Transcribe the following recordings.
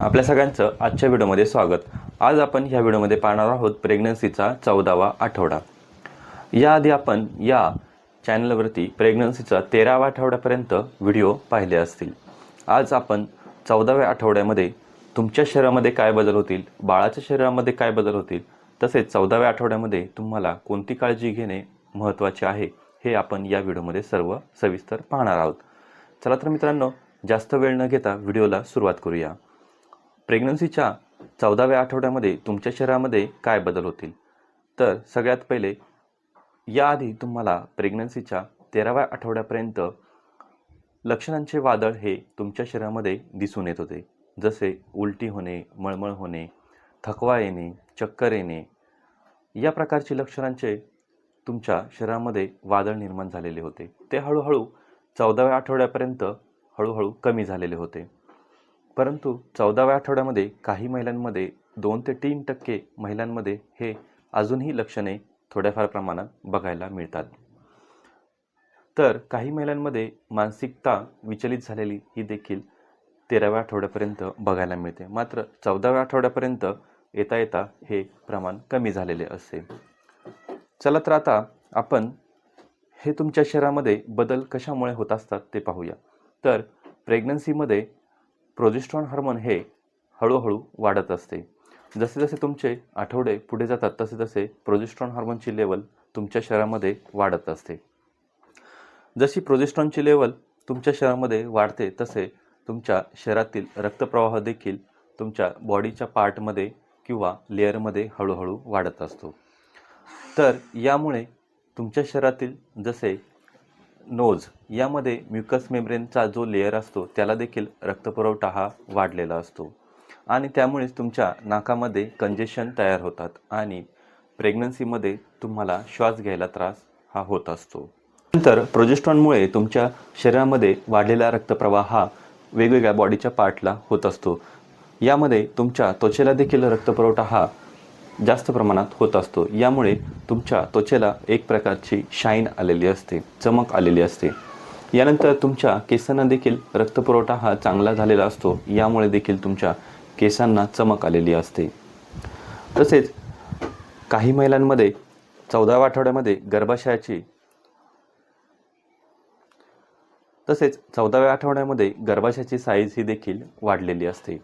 आपल्या सगळ्यांचं आजच्या व्हिडिओमध्ये स्वागत. आज आपण ह्या व्हिडिओमध्ये पाहणार आहोत प्रेग्नन्सीचा चौदावा आठवडा. याआधी आपण या चॅनलवरती प्रेग्नन्सीचा तेराव्या आठवड्यापर्यंत व्हिडिओ पाहिले असतील. आज आपण चौदाव्या आठवड्यामध्ये तुमच्या शरीरामध्ये काय बदल होतील बाळाच्या शरीरामध्ये काय बदल होतील तसेच चौदाव्या आठवड्यामध्ये तुम्हाला कोणती काळजी घेणे महत्त्वाचे आहे हे आपण या व्हिडिओमध्ये सर्व सविस्तर पाहणार आहोत. चला तर मित्रांनो जास्त वेळ न घेता व्हिडिओला सुरुवात करूया. प्रेग्नन्सीच्या चौदाव्या आठवड्यामध्ये तुमच्या शरीरामध्ये काय बदल होतील? तर सगळ्यात पहिले याआधी तुम्हाला प्रेग्नन्सीच्या तेराव्या आठवड्यापर्यंत लक्षणांचे वादळ हे तुमच्या शरीरामध्ये दिसून येत होते. जसे उलटी होणे मळमळ होणे थकवा येणे चक्कर येणे या प्रकारची लक्षणांचे तुमच्या शरीरामध्ये वादळ निर्माण झालेले होते. ते हळूहळू चौदाव्या आठवड्यापर्यंत हळूहळू कमी झालेले होते. परंतु चौदाव्या आठवड्यामध्ये काही महिलांमध्ये दोन ते तीन टक्के महिलांमध्ये हे अजूनही लक्षणे थोड्याफार प्रमाणात बघायला मिळतात. तर काही महिलांमध्ये मानसिकता विचलित झालेली ही देखील तेराव्या आठवड्यापर्यंत बघायला मिळते. मात्र चौदाव्या आठवड्यापर्यंत येता येता हे प्रमाण कमी झालेले असते चला तर आता आपण हे तुमच्या शरीरामध्ये बदल कशामुळे होत असतात ते पाहूया. तर प्रेग्नन्सीमध्ये प्रोजेस्ट्रॉन हार्मोन हे हळूहळू वाढत असते. जसे जसे तुमचे आठवडे पुढे जातात तसे तसे प्रोजेस्ट्रॉन हार्मोनची लेवल तुमच्या शरीरामध्ये वाढत असते. जशी प्रोजेस्ट्रॉनची लेवल तुमच्या शरीरामध्ये वाढते तसे तुमच्या शरीरातील रक्तप्रवाह देखील तुमच्या बॉडीच्या पार्टमध्ये किंवा लेअरमध्ये हळूहळू वाढत असतो. तर यामुळे तुमच्या शरीरातील जसे नोज यामध्ये म्युकस मेम्ब्रेनचा जो लेअर असतो त्याला देखील रक्तपुरवठा हा वाढलेला असतो. आणि त्यामुळेच तुमच्या नाकामध्ये कंजेशन तयार होतात आणि प्रेग्नन्सीमध्ये तुम्हाला श्वास घ्यायला त्रास हा होत असतो. नंतर प्रोजेस्ट्रॉनमुळे तुमच्या शरीरामध्ये वाढलेला रक्तप्रवाह हा वेगवेगळ्या बॉडीच्या पार्टला होत असतो. यामध्ये तुमच्या त्वचेला देखील रक्तपुरवठा हा जास्त प्रमाणात होत असतो. यामुळे तुमच्या त्वचेला एक प्रकारची शाईन आलेली असते चमक आलेली असते. यानंतर तुमच्या केसांना देखील रक्तपुरवठा हा चांगला झालेला असतो. यामुळे देखील तुमच्या केसांना चमक आलेली असते. तसेच काही महिलांमध्ये चौदाव्या आठवड्यामध्ये गर्भाशयाची तसेच चौदाव्या आठवड्यामध्ये गर्भाशयाची साईज ही देखील वाढलेली असते.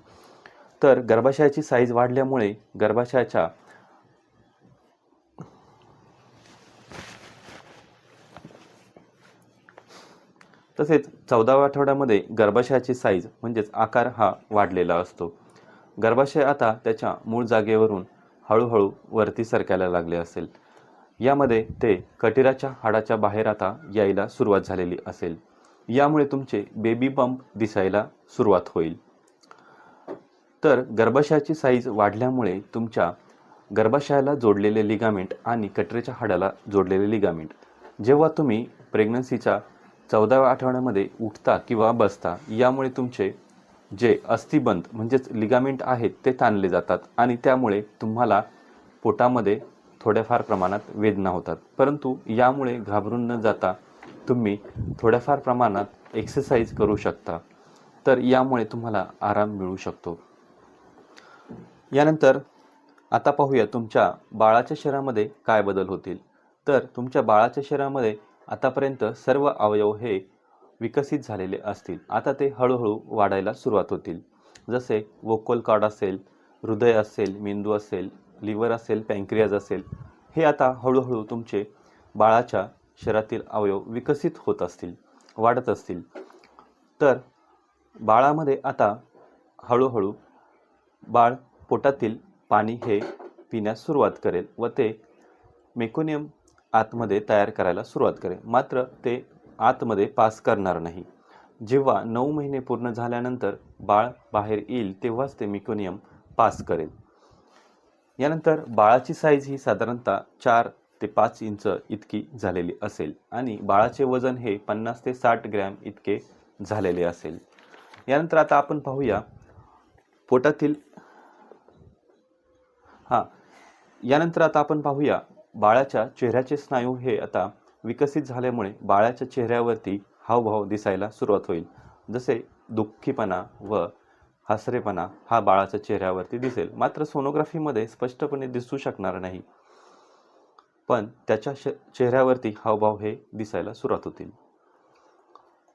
तर गर्भाशयाची साईज वाढल्यामुळे गर्भाशयाच्या तसेच चौदाव्या आठवड्यामध्ये गर्भाशयाची साईज म्हणजेच आकार हा वाढलेला असतो. गर्भाशय आता त्याच्या मूळ जागेवरून हळूहळू वरती सरकायला लागले असेल. यामध्ये ते कटिराच्या हाडाच्या बाहेर आता यायला सुरुवात झालेली असेल. यामुळे तुमचे बेबी बंप दिसायला सुरुवात होईल. तर गर्भाशयाची साईज वाढल्यामुळे तुमच्या गर्भाशयाला जोडलेले लिगामेंट आणि कटरेच्या हाडाला जोडलेले लिगामेंट जेव्हा तुम्ही प्रेग्नन्सीच्या चौदाव्या आठवड्यामध्ये उठता किंवा बसता यामुळे तुमचे जे अस्थिबंध म्हणजेच लिगामेंट आहेत ते ताणले जातात आणि त्यामुळे तुम्हाला पोटामध्ये थोड्याफार प्रमाणात वेदना होतात. परंतु यामुळे घाबरून न जाता तुम्ही थोड्याफार प्रमाणात एक्सरसाइज करू शकता. तर यामुळे तुम्हाला आराम मिळू शकतो. यानंतर आता पाहूया तुमच्या बाळाच्या शरीरामध्ये काय बदल होतील. तर तुमच्या बाळाच्या शरीरामध्ये आतापर्यंत सर्व अवयव हे विकसित झालेले असतील. आता ते हळूहळू वाढायला सुरुवात होतील. जसे वोकल कार्ड असेल हृदय असेल मेंदू असेल लिव्हर असेल पँक्रियाज असेल हे आता हळूहळू तुमचे बाळाच्या शरीरातील अवयव विकसित होत असतील वाढत असतील. तर बाळामध्ये आता हळूहळू बाळ पोटातील पाणी हे पिण्यास सुरुवात करेल व ते मेकोनियम आतमध्ये तयार करायला सुरुवात करेल मात्र ते आतमध्ये पास करणार नाही. जेव्हा नऊ महिने पूर्ण झाल्यानंतर बाळ बाहेर येईल तेव्हाच ते मिकोनियम पास करेल. यानंतर बाळाची साईज ही साधारणतः चार ते पाच इंच इतकी झालेली असेल आणि बाळाचे वजन हे पन्नास ते साठ ग्रॅम इतके झालेले असेल. यानंतर आता आपण पाहूया पोटातील हां. यानंतर आता आपण पाहूया बाळाच्या चेहऱ्याचे स्नायू हे आता विकसित झाल्यामुळे बाळाच्या चेहऱ्यावरती हावभाव दिसायला सुरुवात होईल. जसे दुःखीपणा व हसरेपणा हा बाळाच्या चेहऱ्यावरती दिसेल. मात्र सोनोग्राफीमध्ये स्पष्टपणे दिसू शकणार नाही. पण त्याच्या श चेहऱ्यावरती हावभाव हे दिसायला सुरुवात होतील.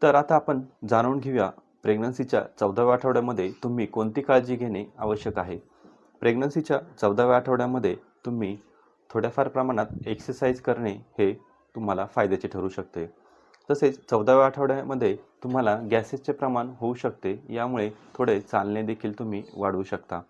तर आता आपण जाणून घेऊया प्रेग्नन्सीच्या चौदाव्या आठवड्यामध्ये तुम्ही कोणती काळजी घेणे आवश्यक आहे? प्रेग्नन्सीच्या चौदाव्या आठवड्यामध्ये तुम्ही थोड्याफार प्रमाणात एक्सरसाइज करणे हे तुम्हाला फायद्याचे ठरू शकते. तसेच चौदाव्या आठवड्यामध्ये तुम्हाला गॅसेसचे प्रमाण होऊ शकते यामुळे थोडे चालणे देखील तुम्ही वाढवू शकता.